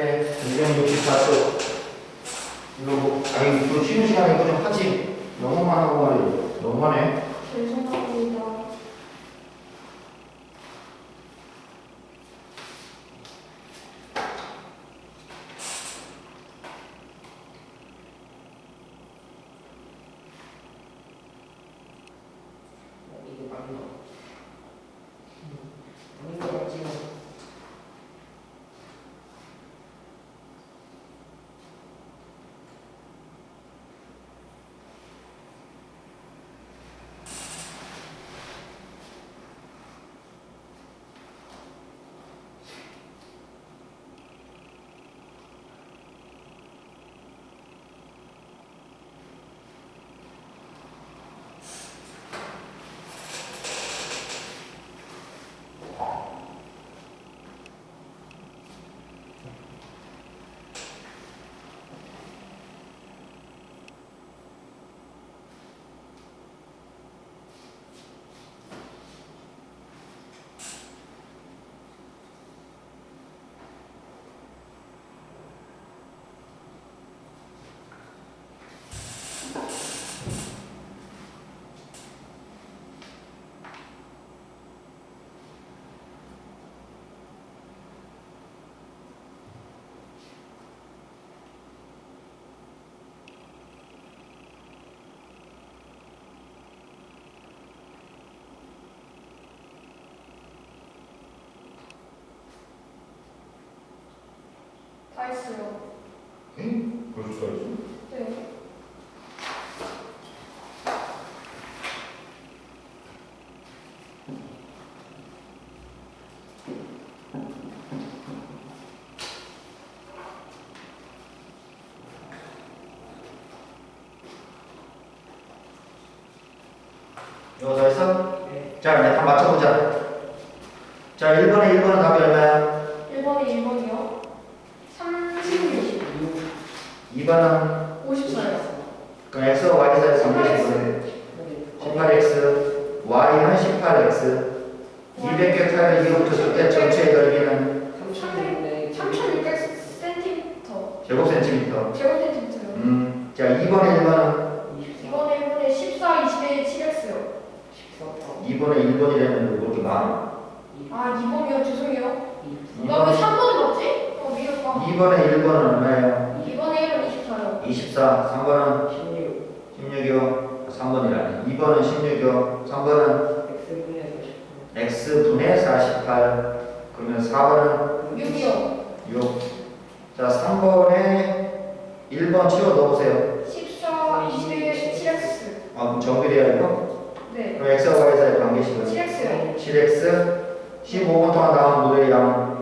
해. 264쪽. 이거 뭐, 아니, 이거 쉬는 시간에 좀 하지. 영어만 하고 말이야. 너무하네. 죄송합니다. 다 했어요. 응? 벌써 있어? 네. 이거 다 했어? 네. 자, 이제 다 맞춰보자. 자, 1번에 1번은 답이 얼마야? 1번에 1번이요. 36. 2번은 54요. 그 x와 y 사이 관계식은 18x, y는 18x. 200개 이거부터 쓸때 전체의 넓이는 36네 3600cm. 제곱센티미터. 제곱센티미터요. 음, 자, 2번에 1번은 2번에 1번에 14, 20에 7x요. 14번 2번에 1번이라는 거 이렇게 많아. 아, 2번이요. 죄송해요. 2나왜 3번을 봤지? 어, 미쳤다. 2번에 1번은 얼마예요? 2번에 1은 24요. 24. 3번은 16 16이요. 3번이라니. 2번은 16이요. 3번은 X분의 40 x분의 48. 그러면 4번은 6이요. 6. 자, 3번에 1번 치워 넣어보세요. 14, 20에 7x. 아, 그럼 정비돼야 이거? 네. 그럼 x와 y 사이 관계식은 7x요. 7x 15분 동안 나온 물의 양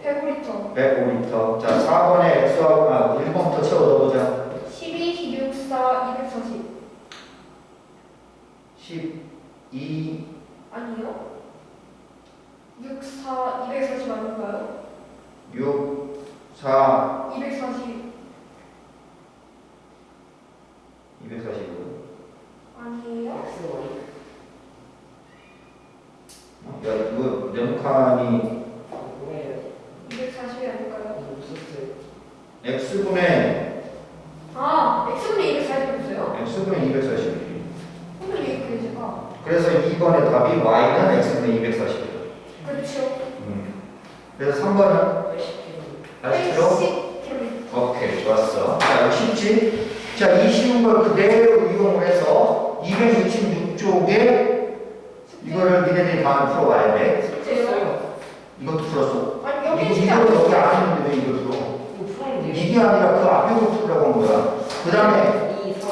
105리터. 105리터. 자, 4번에 x와 아, 1번부터 채워 넣어보자. 12, 6, 4, 240. 12, 아니요. 6, 4, 240 아닌가요? 6, 4, 240 240. 아니에요? XY 야, 이거 네모칸이 뭐예요? 240이 아닐까요? 이거 무슨 x분의 아, x분의 240이었어요? x분의 240. 근데 왜 이렇게 제가? 그래서 2번의 답이 y는 x분의 240이에요. 그렇죠. 음. 그래서 3번은 80kg 80kg? 80km. 오케이, 좋았어. 자, 이거 쉽지? 자, 이 쉬운 걸 그대로 이용을 해서 266쪽에 이거를 니네들이 다음에 풀어와야 돼. 숙제요? 이것도 풀었어. 아니, 이거, 여기 진짜 이거 여기 안 했는데 왜 이걸 풀어? 이거 푸는데 이게 아니라 그 앞에 거 풀으라고 한 거야. 그 다음에 2, 3,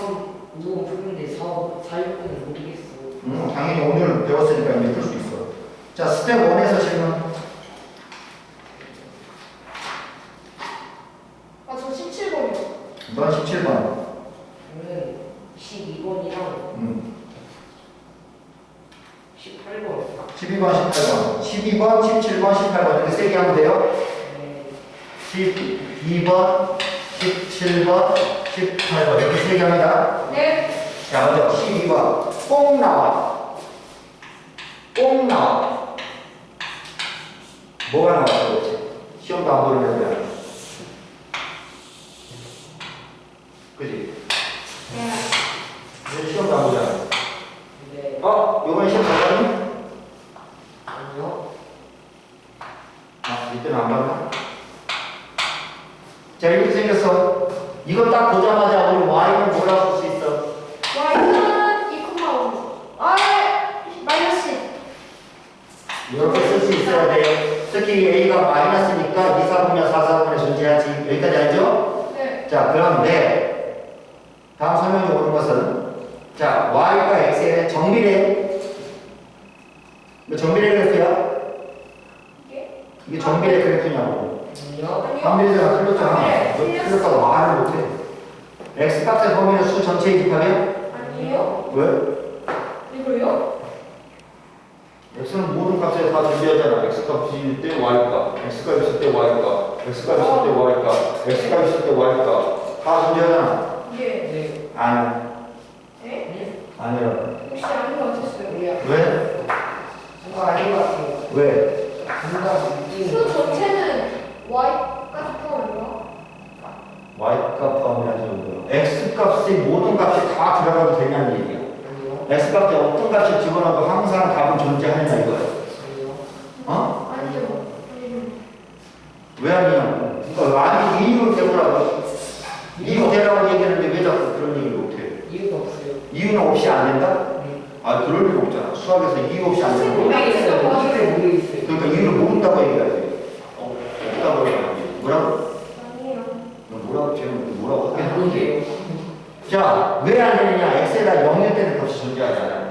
5 푸는데 4, 4, 6은 모르겠어 음, 당연히 오늘 배웠으니까 이제 풀 수 있어. 자, 스텝 1에서 질문. 아, 저 17번이요. 넌 17번. 저는 12번이랑 음, 18번 12번, 18번. 12번, 17번, 18번. 이렇게 세 개 하면 돼요. 네. 12번, 17번, 18번. 이렇게 세 개 합니다. 네. 자, 먼저 12번. 꼭 나와. 꼭 나와. 뭐가 나와, 도대체? 시험도 안 보는 애들야. 그지? 네. 이제 시험 나보자. 네. 어? 요번에 시험 잘 봤니? 아니요. 아, 이때는 안 봤나? 자, 이렇게 생겼어. 이거 딱 보자마자 우리 y는 뭐라고 쓸 수 있어? y는 2,5. 아, 마이너스. 이렇게 쓸 수 있어야 돼. 특히 a가 마이너스니까 2, 4분면 4, 4분에 존재하지. 여기까지 알죠? 네. 자, 그런데 다음 설명해 보는 것은 자, y과 x의 정비례 이거 정비례 그래프야? 이게? 이게 정비례 그래프냐고. 아니요. 아니요. 반비례가 틀렸잖아. 네, 너 틀렸어. 틀렸다고 말을 못해. x 값의 범위는 수 전체의 집합이야? 아니에요. 왜? 이거요? x는 모든 값에 다 존재하잖아. x 값이 때 y 값, x 값 있을 때 y 값, x 값 있을 때 y 값, x 값 있을 때 y 값. 다 존재하잖아. 이게. 네. 아니, 네? 네. 아니야. 혹시 아닌 것 같았어요. 우리야. 왜? 뭔가 아닌 것 같아요. 왜? 뭔가 느낌이. 수 전체는 y까지 포함이요? y 값 포함이라는 정도요. x 값의 모든 값이 다 들어가도 되냐는 얘기야. 아니요. x 값에 어떤 값을 집어넣어도 항상 값은 존재하느냐 이거야. 아니요. 어? 아니죠. 음. 왜 아니냐고. 그러니까 아니 이유를 대보라고. 이유 대라고 얘기하는데 왜 자꾸 그런 얘기를 못해? 이유가 없어요. 이유는 없이 안 된다? 네. 아 그럴 일 없잖아. 수학에서 이유 없이 안 되는 거. 그러니까 이유를 모른다고 얘기해야지. 어, 없다고 얘기하지. 뭐라고? 아니에요. 너 뭐라고 지금 뭐라고? 아니에요. 자, 왜 안 되느냐? x에다 0일 때는 값이 존재하잖아요.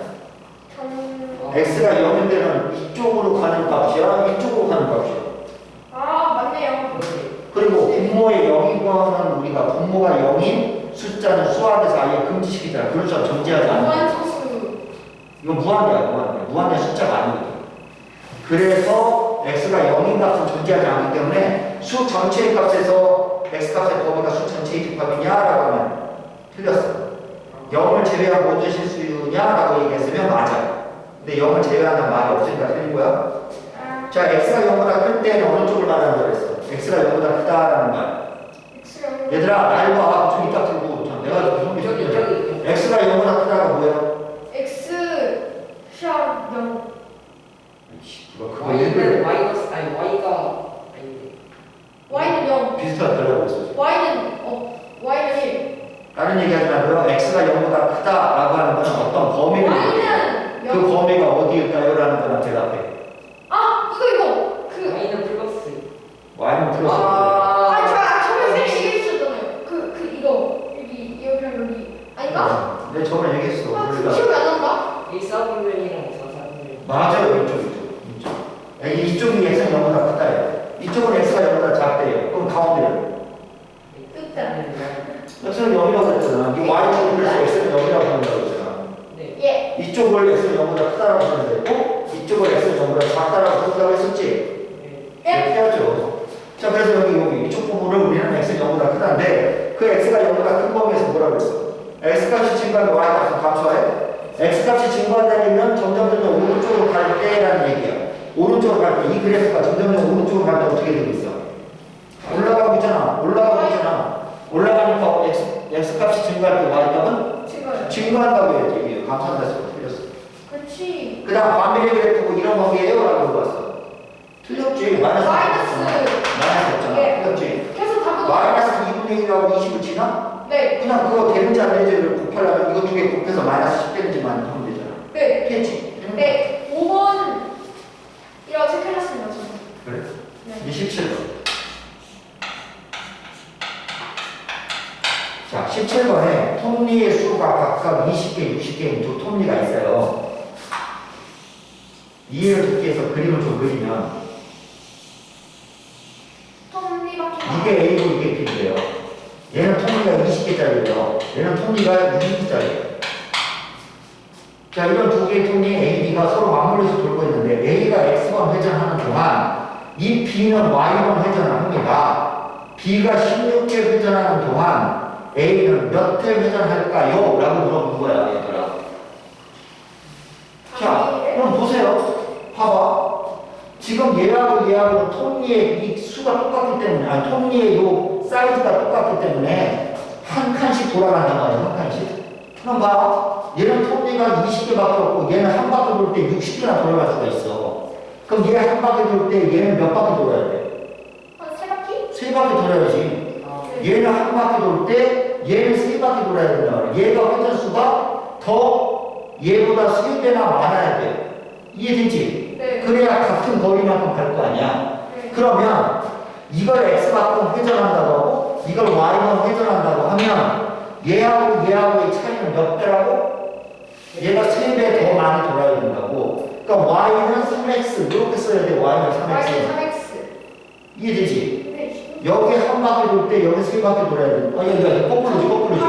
전... x가 0일 때는 이쪽으로 가는 값이야, 이쪽으로 가는 값이야. 아, 맞네요. 그리고 분모의 0인 거는 우리가 분모가 0인 숫자는 수학에서 아예 금지시키잖아. 그럴 줄 존재하지 않아. 이거 무한대야, 무한대. 무한대 숫자가 아니거든. 그래서 x가 0인 값은 존재하지 않기 때문에 수 전체의 값에서 x 값의 범위가 수 전체의 집합이냐라고 하면 틀렸어. 0을 제외한 모든 실수냐라고 얘기했으면 맞아. 근데 0을 제외한다는 말이 없으니까 틀린 거야. 아, 자, x가 0보다 클 때는 어느 쪽을 말하는 거랬어? x가 0보다 크다라는 말. 얘들아, 날 봐. 좀 이따 들고. 자, 내가 무슨 얘기야? x가 0보다 크다가 뭐야? X 샵 0. 이거 그거 Y는 일부러 마이너스 아니 Y가 아닌데. Y는 0. 비슷하더라고 했어. Y는 어, Y는 1. 다른 얘기 하지 말고요. x가 0보다 크다라고 하는 것은 어떤 범위를 얘기해요. Y는 그 0. 범위가 어디일까요? 라는 거나 대답해. 아, 이거 이거. 그 Y는 플러스. y는 플러스. 아, 아. 저 아, 처음에 쌤이 얘기했었잖아요. 그, 그 이거 여기 여기랑 여기 아닌가? 내 저번에 얘기했어. 아, 그 우리가 기억이 안 난다. 1사분면이랑 4사분면. 맞아요. 이쪽, 이쪽. 이쪽. 여기 이쪽이 x가 0보다 크다예요. 이쪽은 x가 0보다 작대요. 그럼 가운데는 끝단. x는 0이라고 했잖아. 이 y는 그래서 x는 0이라고 한다고 했잖아. 네. 예. 이쪽을 x는 0보다 크다라고 하면 되고 이쪽을 x는 0보다 작다라고 한다고 했었지. 네. 예. 이렇게 하죠. 자, 그래서 여기, 여기 이쪽 부분을 우리는 x는 0보다 크다인데 그 x가 0보다 큰 범위에서 뭐라고 했어? x값이 증가하면 y값은 감소해? x값이 증가한다면 점점 점점 오른쪽으로 갈 때라는 얘기야. 오른쪽으로 갈 때 이 그래프가 점점 점점 오른쪽으로 갈 때 어떻게 되고 있어? 올라가고 있잖아. 올라가고 있잖아. 올라가니까 x, x값이 증가할 때 y값은 지금. 증가한다고 해야지. 이게 감소한다 해서 틀렸어. 그렇지. 그 다음 반비례 그래프고 이런 범위에요? 라고 물어봤어. 틀렸지. 마이너스. 마이너스. 마이너스였잖아. 예. 틀렸지. 그래서 답은 마이너스 2분의 1하고 20을 치나? 네. 그냥 그거 되는지 안 되는지를 곱하려면 이거 두 개 곱해서 마이너스 10 되는지만 하면 되잖아. 네. 됐지? 네. 5번 이라고 체크해놨습니다. 저는. 그래. 네. 27번. 자, 17번에 톱니의 수가 각각 20개, 60개인 두 톱니가 있어요. 이해를 돕기 위해서 그림을 좀 그리면 톱니바퀴. 이게 A고 이게 B인데요. 얘는 톱니가 20개짜리고요. 얘는 톱니가 60개짜리예요. 자, 이런 두 개의 톱니 A, B가 서로 맞물려서 돌고 있는데 A가 X번 회전하는 동안 이 B는 Y번 회전을 합니다. B가 16개 회전하는 동안 A는 몇 회 회전할까요? 라고 물어본 거야, 얘들아. 자, 그럼 보세요. 봐봐. 지금 얘하고 얘하고 톱니의 이 수가 똑같기 때문에, 아니, 톱니의 요 사이즈가 똑같기 때문에 한 칸씩 돌아간단 말이야, 한 칸씩. 그럼 봐. 얘는 톱니가 20개밖에 없고 얘는 한 바퀴 돌 때 60개나 돌아갈 수가 있어. 그럼 얘 한 바퀴 돌 때 얘는 몇 바퀴 돌아야 돼? 한 세 바퀴? 세 바퀴 돌아야지. 아, 얘는 한 바퀴 돌 때 얘는 세 바퀴 돌아야 된다 말이야. 얘가 회전수가 더 얘보다 세 배나 많아야 돼. 이해되지? 네. 그래야 같은 거리만큼 갈 거 아니야. 네. 그러면 이걸 x만큼 회전한다고 하고 이걸 y만큼 회전한다고 하면 얘하고 얘하고의 차이는 몇 배라고? 얘가 3배 더 많이 돌아야 된다고. 그러니까 y는 3x 이렇게 써야 돼. y는 3x. 마이너스 3x. 이해되지? 근데 여기 한 바퀴 돌 때 여기 세 바퀴 돌아야 돼. 아, 여기, 거꾸로지, 거꾸로지.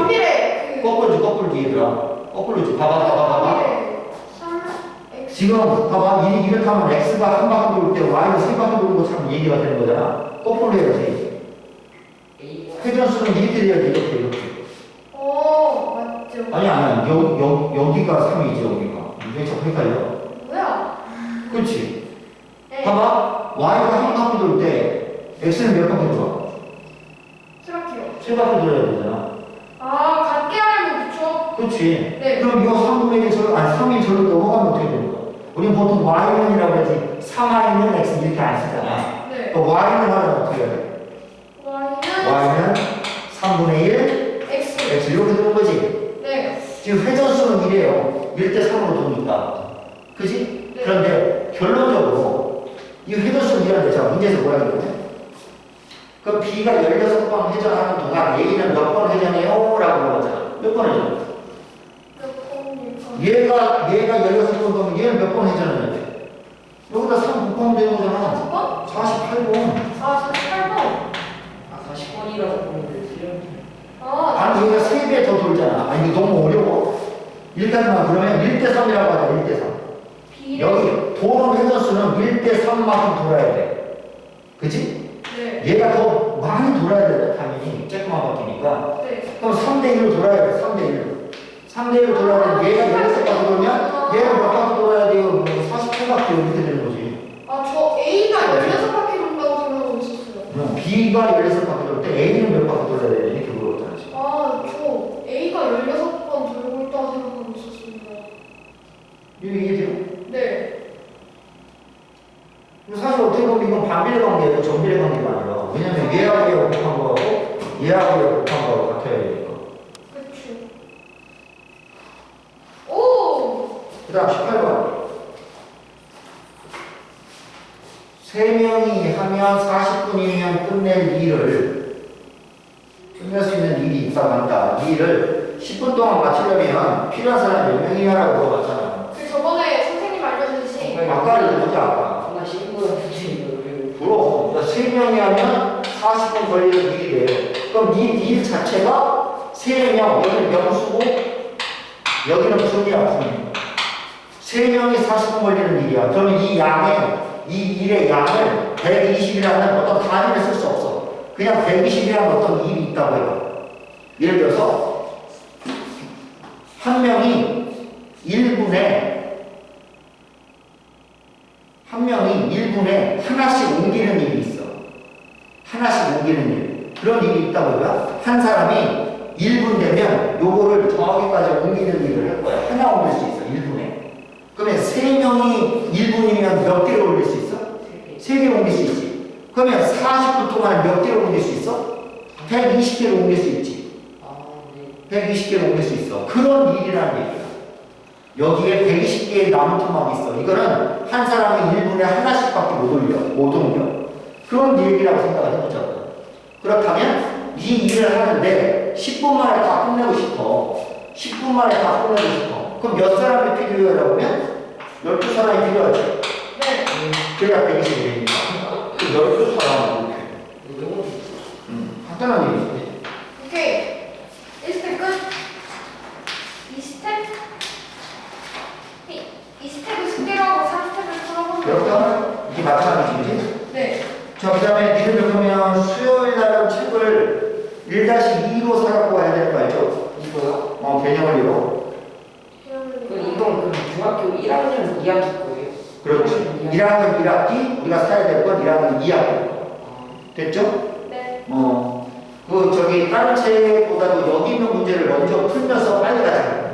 그 거꾸로지, 거꾸로지, 얘들아. 거꾸로지. 봐봐, 봐봐, 봐봐. 반비례 3x. 지금 봐봐. 이, 이렇게 하면 x가 한 바퀴 돌 때 y가 세 바퀴 도는 것처럼 얘기가 되는 거잖아. 거꾸로 해야지. 회전수는 이렇게 돼야지, 이렇게, 이렇게. 어 맞죠. 아니, 아니, 여, 여, 여기가 3이지, 여기가. 이게 자꾸 헷갈려. 뭐야? 그렇지. 네. 봐봐. y가 한 바퀴 돌 때 x는 몇 바퀴 돌아? 세 바퀴요. 세 바퀴 돌아야 되잖아. 아 같게 하면 그쵸? 그렇지. 네. 그럼 이거 3분의 1 절로, 아니 3이 절로 넘어가면 어떻게? 우리는 보통 y는이라고 하지 3y는 x 이렇게 안 쓰잖아. 네. 그 y는 하면 어떻게 y는 y는 3분의 1 x. x 이렇게 되는 거지. 네. 지금 회전수는 이래요. 1대 3으로 도니까. 그지? 네. 그런데 결론적으로 이 회전수는 이런데 자 문제에서 뭐라 그러냐? 그럼 b가 16번 회전하는 동안 a는 몇 번 회전해요? 라고 물어봤잖아. 몇번 회전? 얘가 얘가 16번 도면 얘는 몇번 회전해야 돼? 여기다 3 곱하면 되는 거잖아. 4번? 48번. 아 48번. 아 40번이라서 보는데 틀렸네. 아 아니 얘가 3배 더 돌잖아. 아니 이거 너무 어려워. 일단만 그러면 1대 3이라고 하자. 1대 3. b 여기 도는 회전수는 1대 3만큼 돌아야 돼. 그지? 네. 얘가 더 많이 돌아야 돼. 당연히. 쬐끄만 바뀌니까. 네. 그럼 3대 1로 돌아야 돼. 3대 1. 3대 1로 돌아야 돼. 얘가 16바퀴 돌면 얘는 몇 바퀴 돌아야 돼요? 뭐 48바퀴 이렇게 되는 거지. 아 저 a가 16바퀴 돈다고 생각하고 있었어요. 그럼 B가 16바퀴 돌 때 A는 몇 바퀴 돌아야 되냐? 이렇게 물어봤잖아. 지금. 아 저 a가 16번 돌고 있다고 생각하고 있었습니다. 이거 이해돼요? 네. 사실 어떻게 보면 이건 반비례 관계예요. 정비례 관계가 아니라. 왜냐면 얘하고 얘가 곱한 거하고 얘하고 얘가 곱한 거하고 같아야 되니까. 그쵸. 오! 그 다음 18번. 세 명이 하면 40분이면 끝낼 일을 끝낼 수 있는 일이 있다고 한다. 이 일을 10분 동안 마치려면 필요한 사람이 몇 명이냐라고 물어봤잖아. 그 저번에 선생님 알려주신 아까를 보자, 아까. 정말 신고는 굳이 그럼 그러니까 세 명이 하면 40분 걸리는 일이래요. 그럼 이 일 자체가 세 명, 여기는 명수고 여기는 분이야, 분. 세 명이 40분 걸리는 일이야. 그러면 이 양의 이 일의 양을 120이라는 어떤 단위를 쓸 수 없어. 그냥 120이라는 어떤 일이 있다고 해요. 예를 들어서 한 명이 1분에 한 명이 1분에 하나씩 옮기는 일이 있어. 하나씩 옮기는 일. 그런 일이 있다고 해요. 한 사람이 1분 되면 요거를 저기까지 옮기는 일을 할 거야. 하나 옮길 수 있어. 1분에. 그러면 3명이 1분이면 몇 개를 옮길 수 있어? 3개 옮길 수 있지. 그러면 40분 동안에 몇 개를 옮길 수 있어? 120개를 옮길 수 있지. 아 네. 120개를 옮길 수 있어. 그런 일이라는 얘기야. 여기에 120개의 나무 토막이 있어. 이거는 한 사람이 1분에 하나씩밖에 못 올려, 못 옮겨. 그런 얘기라고 생각을 해보자고. 그렇다면 이 일을 하는데 10분 만에 다 끝내고 싶어. 10분 만에 다 끝내고 싶어. 그럼 몇 사람이 필요해라고 하면 12사람이 필요하지. 네. 그래야 120이 되니까. 그 12사람은 이렇게. 음, 간단한 얘기지. 오케이. 1스텝 끝. 2스텝. 이, 2스텝을 숙제로 하고 3스텝을 풀어보면 그렇다면 이게 마찬가지지. 네. 자, 그 다음에 니들 그러면 수요일 날은 책을 1-2로 사갖고 와야 되는 거 알죠? 이거요? 어, 개념을 이로. 그 이건 그럼 중학교 1학년 2학기 거예요? 그렇지. 1학년 1학기, 우리가 사야 될 건 1학년 2학기. 아, 됐죠? 네. 어. 그 저기 다른 책보다도 여기 있는 문제를 먼저 풀면서 빨리 가자.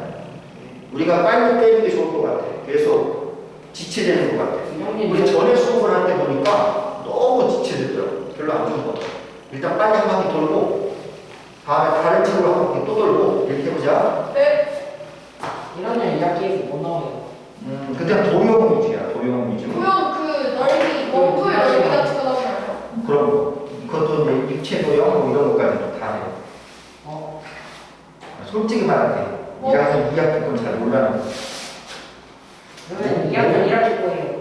우리가 빨리 빼는 게 좋을 것 같아. 계속 지체되는 것 같아. 형님 우리 전에 수업을 할 때 보니까 너무 지체되더라고. 별로 안 좋은 것 같아. 일단 빨리 한 바퀴 돌고 다음에 다른 책으로 한 바퀴 또 돌고 이렇게 해보자. 네. 이러면 2학기에서 못 나와요. 음, 그때 도형 위주야. 도형 위주. 그냥 그 넓이 원뿔 넓이 같은 거 나오잖아요. 그런 거. 그것도 이제 입체 도형 뭐 이런 것까지 다 해. 어? 솔직히 말할게. 어. 1학년 2학기 건잘 몰라는 거. 그러면 2학년 1학기 거예요.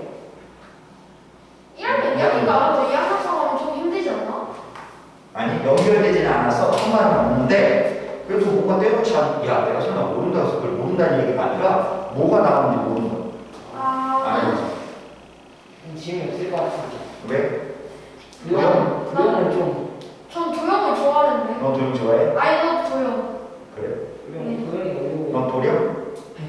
1학년 2학기가 알아도 2학년 상황은 좀 힘들지 않나? 아니 연결되지는 않아서 상관은 없는데 그래도 뭔가 때려치 않, 야 내가 설마 모른다 해서 그걸 모른다는 얘기가 아니라 뭐가 나오는지 모르는 거야. 아. 아니 지금이 없을 것 같은데. 왜? 그거는, 그거는 좀, 전 도형을 좋아하는데. 너 도형 좋아해? 아이도 도형. 그래? 그거는 도형이 어려워. 넌 도형?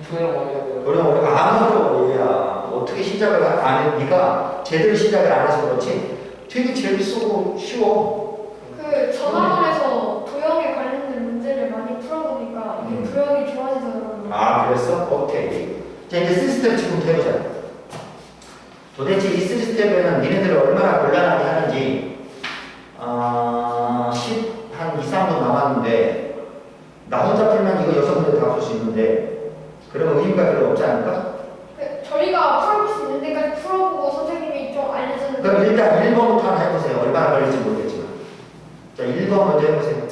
도형 어려워요. 도형 어려 아무도 얘야 어떻게 시작을 안 해? 네가 제대로 시작을 안 해서 그렇지 되게 재밌고 쉬워. 그 전화번에서 도형에 관련된 문제를 많이 풀어보니까 이게 음. 도형이 좋아지더라고요. 아 그랬어? 오케이. 자 이제 시스템 지금부터 해보자. 도대체 이 시스템에는 니네들이 얼마나 곤란하게 하는지 아, 10, 한 2, 3분 남았는데 나 혼자 풀면 이거 여섯 문제 다 풀 수 있는데 그러면 의미가 별로 없지 않을까? 그 저희가 풀어볼 수 있는 데까지 풀어보고 선생님이 좀 알려주는 그럼 일단 1번부터 하나 해보세요. 얼마나 걸릴지 모르겠지만 자 1번 먼저 해보세요.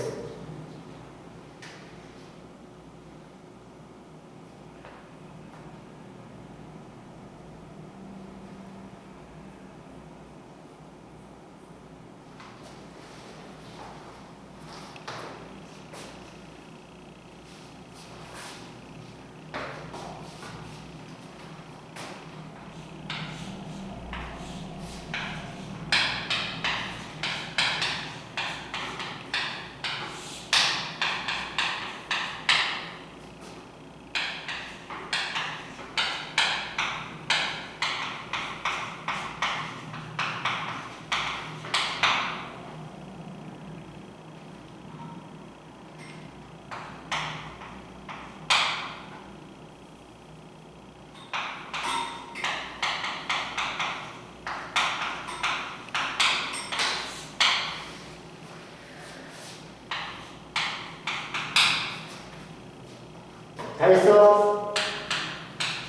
다 했어?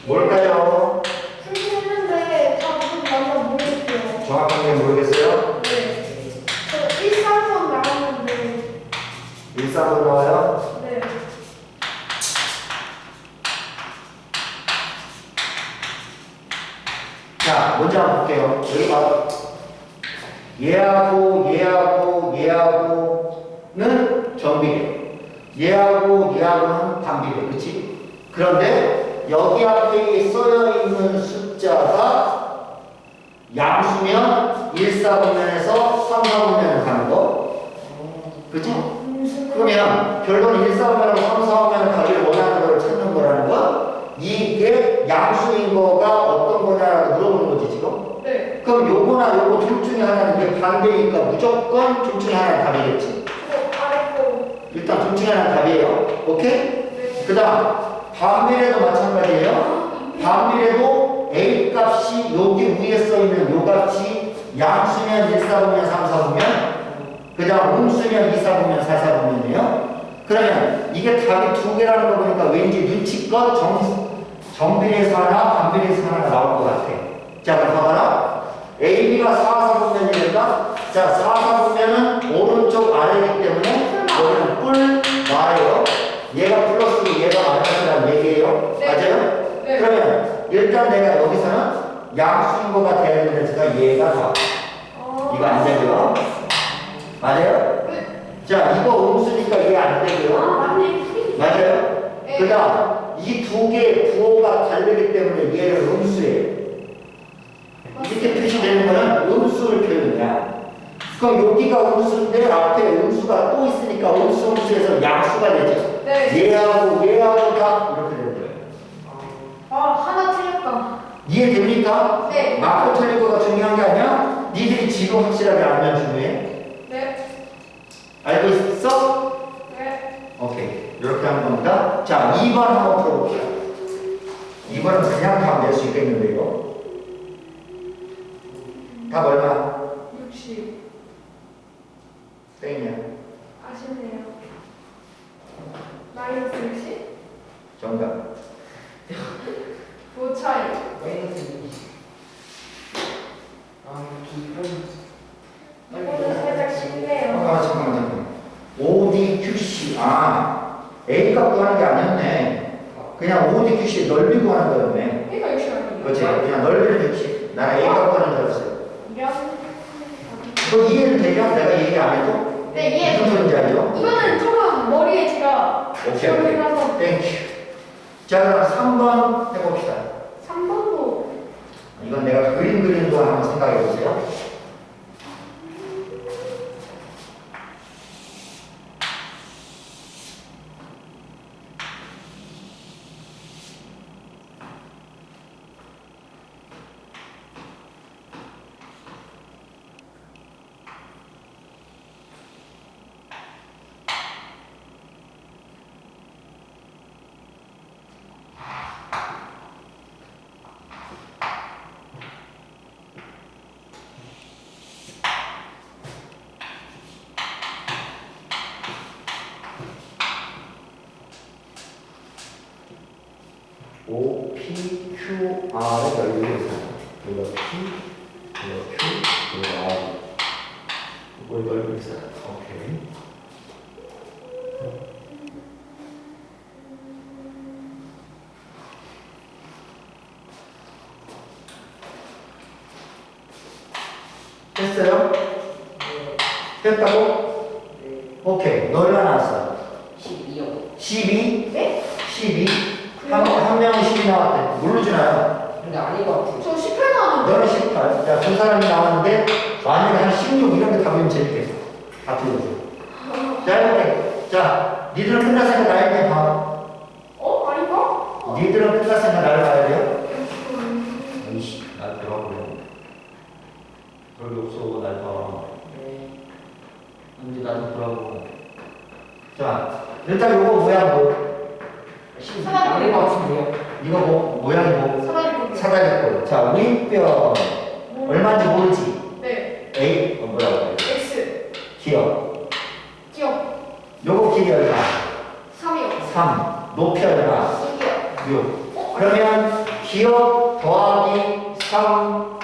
뭘까요? 풀긴 했는데 다 무슨 말인지 모르겠어요. 정확하게 모르겠어요? 네. 저 1, 3번 나왔는데 1, 4번 나와요? 네. 자, 먼저 한번 볼게요. 여기 봐. 얘하고 얘하고 얘하고는 정비례. 얘하고. 그런데 여기 앞에 써여 있는 숫자가 양수면 1, 4분면에서 3, 4분면을 가는 거. 그치? 그러면 결론 1, 4분면하고 3, 4분면을 가길 원하는 걸 찾는 거라는 건 이게 양수인 거가 어떤 거냐라고 물어보는 거지 지금. 네. 그럼 요거나 요거 둘 중에 하나는 이게 반대니까 무조건 둘 중에 하나는 답이겠지. 거. 일단 둘 중에 하나는 답이에요. 오케이? 네. 그 다음 반비례도 마찬가지예요. 반비례도 A 값이 여기 위에 써 있는 요 값이 양수면 1, 4분면 3, 4분면 그 다음 음수면 2, 4분면 4, 4분면이에요. 그러면 이게 답이 두 개라는 거 보니까 왠지 눈치껏 정, 정비례에서 하나, 반비례에서 하나가 나올 것 같아. 자, 그럼 봐봐라. A, B가 4, 4분면이니까 자, 4, 4분면은 오른쪽 아래이기 때문에 여기는 뿔 말이에요. 얘가 플러스고 얘가 마이너스라는 얘기예요. 네. 맞아요? 네. 그러면 일단 내가 여기서는 양수인 거가 돼야 되는데가 얘가 더. 어. 이거 안 되고요. 맞아요? 네. 자, 이거 음수니까 이게 안 아, 되고요. 맞네. 맞아요? 네. 그 다음, 이 두 개의 부호가 다르기 때문에 얘를 음수예요. 이렇게 표시되는 거는 음수를 표현이야. 그럼 여기가 음수인데 앞에 음수가 또 있으니까 음수 음수에서 양수가 되죠. 네. 네. 얘하고 얘하고 다 이렇게 되는 거예요. 아, 하나 틀렸다. 이해됩니까? 네. 맞고 틀린 거가 중요한 게 아니야? 니들이 지금 확실하게 알면 중요해. 네. 알고 있어? 네. 오케이. 이렇게 한 겁니다. 자, 2번 한번 풀어봅시다. 2번은 그냥 답 낼 수 있겠는데요. 답 얼마? 60 땡이야. 아쉽네요 마이너스 60 정답. 뭐 차이 마이너스 20. 아, 기분. 이거는 살짝 쉽네요 잠깐만, 잠깐만, 잠깐만. ODQC. 아, A 값 구하는 게 아니었네. 그냥 ODQC 넓이 구하는 거였네. 그러니까 60 아니에요 그렇지. 그냥 넓이를 60. 나는 A 값 구하는 줄 알았어요. 미안 너 이해는 되냐? 내가 얘기 안 해도? 네 이해 무슨 소리인지 알죠? 이거는 조금 머리에 제가 오케이, 오케이. 땡큐. 자, 그럼 3번 해봅시다. 3번도 이건 내가 그림 그리는 거 한번 생각해 보세요. O, P, Q, R을 넓이로 사. 이거 P, 이거 Q, 이거 R. 이걸 넓이로 사. 오케이. 됐어요? 됐다고? 네. 오케이. 너 얼마 나왔어? 12요. 12? 네? 12? 한, 한 명은 12 나왔대. 뭘로 주나요? 근데 아닌 것 같아요. 저 18 나왔는데 너는 18. 야, 두 사람이 나왔는데, 만약에 한 16 이런 게 답이면 재밌겠어. 다 틀려줘. 자, 해볼게. 자, 니들은 끝났으니까 나에 대해 봐. 어? 아닌가? 어. 니들은 끝났으니까 나를 봐야 돼요. 음, 아이씨, 날 보라고. 별게 없어, 날 봐. 네. 근데 나도 보라고. 자, 일단 요거 모양 뭐? 아닌 것 같은데요. 이거 뭐, 모양이 뭐? 사다리 꼴 사다리 꼴. 자, 우리뼈 얼마인지 모르지? 네 A, 어, 뭐라고 그래? X 기억. 기억 요거 길이 얼마? 3이요 3. 높이 얼마? 2기요 6. 어? 그러면 기억 더하기 3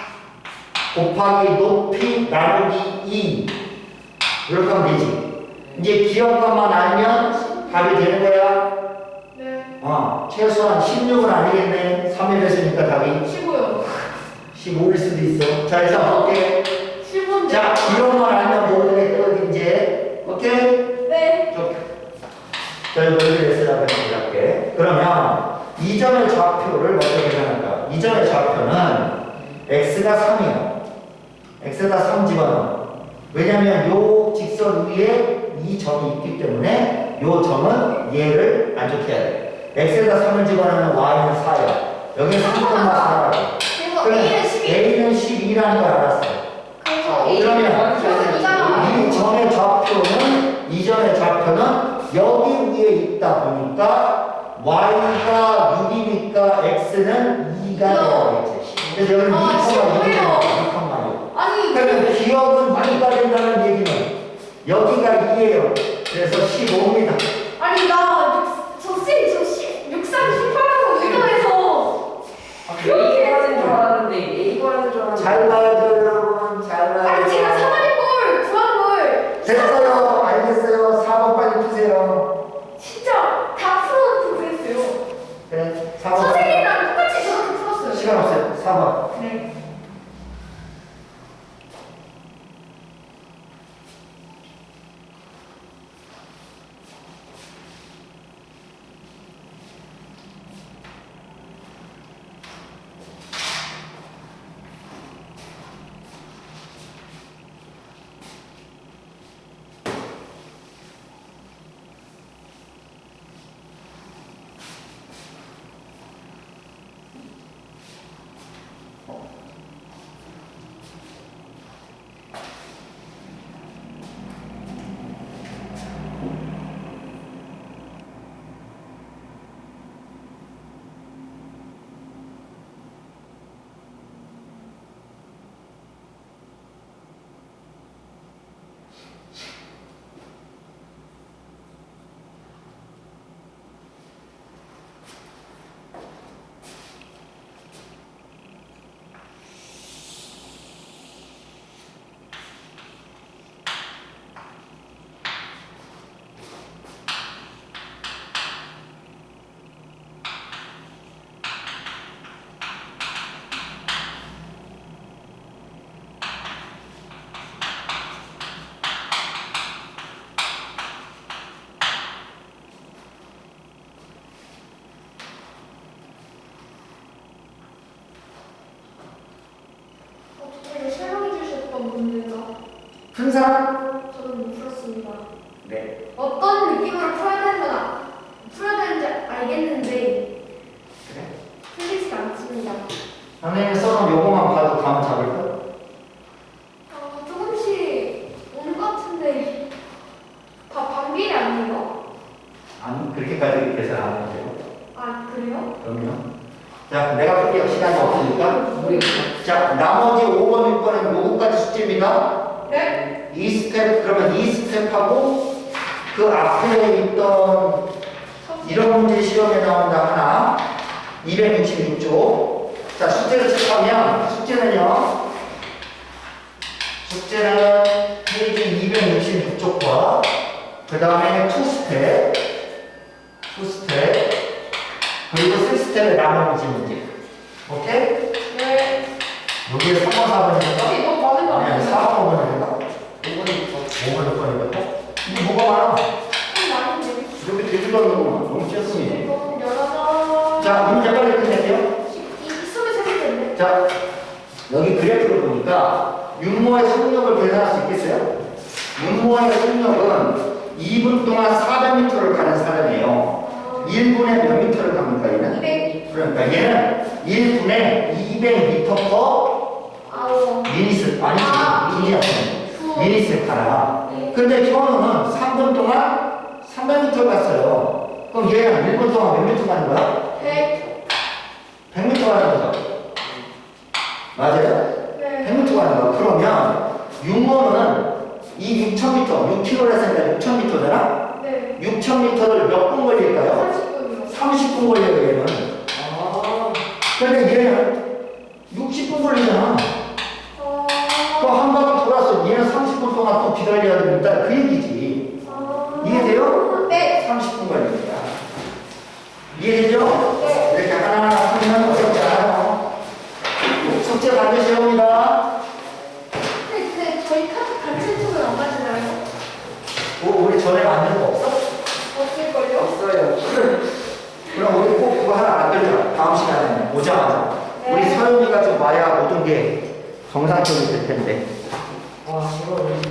곱하기 높이 나누기 2. 이렇게 하면 되지. 이제 기억값만 알면 답이 되는 거야. 네 어, 최소한 16은 아니겠네. 3일 했으니까 답이 15요 15일 수도 있어. 자, 일단 볼게. 15인데 자, 기억만 알면 모르겠거든, 이제. 오케이? 네 좋다. 자, 이거 여기 S라고 해볼게. 그러면 이점의 좌표를 먼저 계산할까? 이점의 좌표는 X가 3이야. X가 3 집어넣어. 왜냐면 요 직선 위에 이 점이 있기 때문에 요 점은 얘를 안 좋게 해야 돼. X에다 3을 집어넣으면 Y는 4야. 여기 3,4라고. 그래서 그럼 A는 12 A는 12라는 걸 알았어. 그래서 A 그러면 그래서 이 점의 좌표는 이 점의 좌표는 여기 위에 있다 보니까 y가 6이니까 x는 2가 되어야겠지. 그래서 여기는 아, 2,6이야. 싫어요. 2,6. 아니 그러면 기억은 2가 된다는 얘기는 여기가 2예요. 그래서 15입니다. 아니 나저씨저 씨, 63, 18라고 의도해서 아, 그 A 거라는 줄 알았는데 A 거라는 줄 알았는데. 잘 봐야 항상 숙제는 페이지 266쪽과 그 다음에 2스텝 2스텝 그리고 3스텝의 나머지 문제 오케이? 네. 여기에 3번 4번이니까 혹시 너무 많은 거 아니 아니 아니에요? 4번 5번이니까 5번부터 5번 6번이니까 이거 뭐가 많아. 여기 되지도 않는 거만 너무 이거 열어서. 자 문제 빨리 끝낼게요. 자, 여기 그래프를 보니까 윤모의 속력을 계산할 수 있겠어요? 윤모의 속력은 2분 동안 400m를 가는 사람이에요. 1분에 몇 미터를 갑니까, 얘는? 200. 그러니까 얘는 1분에 200m per 아우. 미니스, 아니지, 아. 미니스, 후. 미니스 가라. 네. 근데 현우는 3분 동안 300m 갔어요. 그럼 얘는 1분 동안 몇 미터 가는 거야? 100. 100m 가는 거죠. 맞아요? 6km, 6km를 했으니까 6,000m 되나? 네. 6,000m를 몇 분 걸릴까요? 30분요. 30분 걸려요, 얘는. 아. 근데 얘는 60분 걸리잖아. 아. 또한 바퀴 돌았어. 얘는 30분 동안 또 기다려야 됩니다. 그 얘기지. 아. 이해돼요? 네. 30분 걸립니다. 이해되죠? 네. 이렇게 하나하나 하면 어렵지 않아요. 숙제 받으시옵니다. 없어요. 그럼 우리 꼭 그거 하나 만들자. 다음 시간에 오자마자. 네. 우리 서윤이가 좀 와야 모든 게 정상적이 될 텐데. 와 이거